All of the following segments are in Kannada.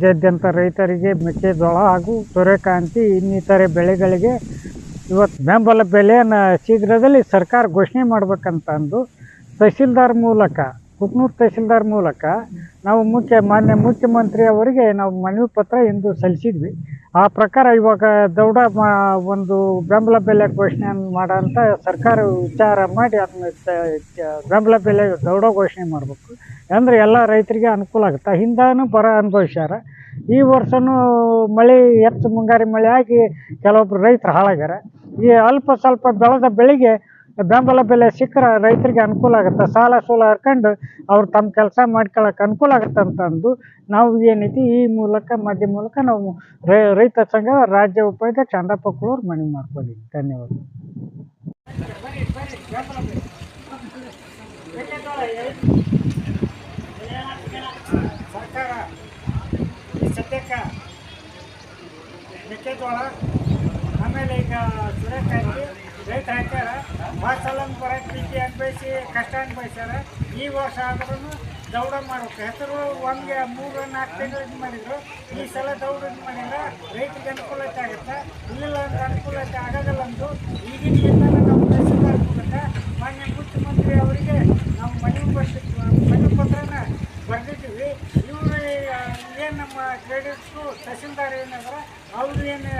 ರಾಜ್ಯಾದ್ಯಂತ ರೈತರಿಗೆ ಮೆಕ್ಕೆಜೋಳ ಹಾಗೂ ಸೂರ್ಯಕಾಂತಿ, ಇನ್ನಿತರೆ ಬೆಳೆಗಳಿಗೆ ಇವತ್ತು ಬೆಂಬಲ ಬೆಲೆಯನ್ನು ಶೀಘ್ರದಲ್ಲಿ ಸರ್ಕಾರ ಘೋಷಣೆ ಮಾಡ್ಬೇಕಂತ ಅಂದು ತಹಸೀಲ್ದಾರ್ ಮೂಲಕ ಕುಕ್ನೂರು ತಹಸೀಲ್ದಾರ್ ಮೂಲಕ ನಾವು ಮುಖ್ಯ, ಮಾನ್ಯ ಮುಖ್ಯಮಂತ್ರಿ ಅವರಿಗೆ ನಾವು ಮನವಿ ಪತ್ರ ಇಂದು ಸಲ್ಲಿಸಿದ್ವಿ. ಆ ಪ್ರಕಾರ ಇವಾಗ ದೌಡ ಒಂದು ಬೆಂಬಲ ಬೆಲೆ ಘೋಷಣೆ ಮಾಡೋಂಥ ಸರ್ಕಾರ ವಿಚಾರ ಮಾಡಿ ಅದನ್ನ ಬೆಂಬಲ ಬೆಲೆ ದೌಡ ಘೋಷಣೆ ಮಾಡಬೇಕು. ಅಂದರೆ ಎಲ್ಲ ರೈತರಿಗೆ ಅನುಕೂಲ ಆಗುತ್ತೆ. ಹಿಂದಾನು ಬರ ಅನುಭವಿಸ್ಯಾರ. ಈ ವರ್ಷನೂ ಮಳೆ, ಹೆಚ್ಚು ಮುಂಗಾರಿ ಮಳೆ ಆಗಿ ಕೆಲವೊಬ್ರು ರೈತರು ಹಾಳಾಗ್ಯಾರ. ಈ ಅಲ್ಪ ಸ್ವಲ್ಪ ಬೆಳೆದ ಬೆಳೆಗೆ ಬೆಂಬಲ ಬೆಲೆ ಸಿಕ್ಕರೆ ರೈತರಿಗೆ ಅನುಕೂಲ ಆಗುತ್ತೆ. ಸಾಲ ಸೂಲ ಹರ್ಕೊಂಡು ಅವ್ರು ತಮ್ಮ ಕೆಲಸ ಮಾಡ್ಕೊಳಕ್ಕೆ ಅನುಕೂಲ ಆಗುತ್ತೆ ಅಂತ ಅಂದು ನಾವು ಏನೈತಿ ಈ ಮೂಲಕ ಮಧ್ಯ ಮೂಲಕ ನಾವು ರೈತ ಸಂಘ ರಾಜ್ಯ ಉಪಾಧ್ಯಕ್ಷ ಚಂದಪ್ಪ ಕುಳೂರು ಮನವಿ ಮಾಡ್ಕೊಂಡಿದ್ದೀವಿ ಧನ್ಯವಾದ. ಸರ್ಕಾರ ಸದ್ಯಕ್ಕೆ ಮೆಕ್ಕೆಜೋಳ, ಆಮೇಲೆ ಈಗ ಸೂರ್ಯಕಾಂತಿ ರೈತರು ಹಾಕ್ಯಾರ ಭಾಳ ಸಲ ಬರೋಕ್ಕೆ ಪ್ರೀತಿ ಅನ್ಭವಿಸಿ, ಕಷ್ಟ ಅನ್ಭವಿಸ್ಯಾರ. ಈ ವರ್ಷ ಆದ್ರೂ ದೌಡ ಮಾಡ್ಬೇಕು. ಹೆಸರು ಒಂದು ಮೂರು, ನಾಲ್ಕು ತಿಂಗಳು ಇದು ಮಾಡಿದ್ರು. ಈ ಸಲ ದೌಡ ಇದು ಮಾಡಿದ್ರೆ ರೈತರಿಗೆ ಅನುಕೂಲತೆ ಆಗುತ್ತೆ. ಇಲ್ಲ ಅಂದ್ರೆ ಅನುಕೂಲತೆ ಆಗೋದಿಲ್ಲ ಅಂದು ಈಗಿನ ಮಾನ್ಯ ಮುಖ್ಯಮಂತ್ರಿ ಅವರಿಗೆ ನಾವು ಮನವಿ ಬರ್ತಿದ್ವಿ ಮನವಿ ಪತ್ರನ ಬರ್ದಿದ್ದೀವಿ. ಇವರು ಏನು ನಮ್ಮ ಕ್ರೆಡಿಟ್ಸು ತಹಸೀಲ್ದಾರ್ ಏನಂದ್ರೆ ಅವರು ಏನು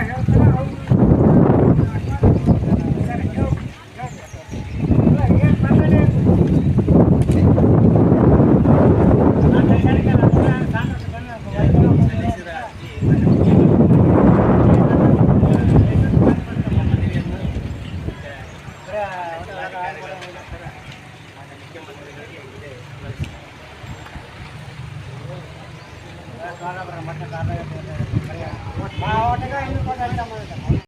மாவட்டக்காக இன்னும் கொஞ்சம் அதிகமாக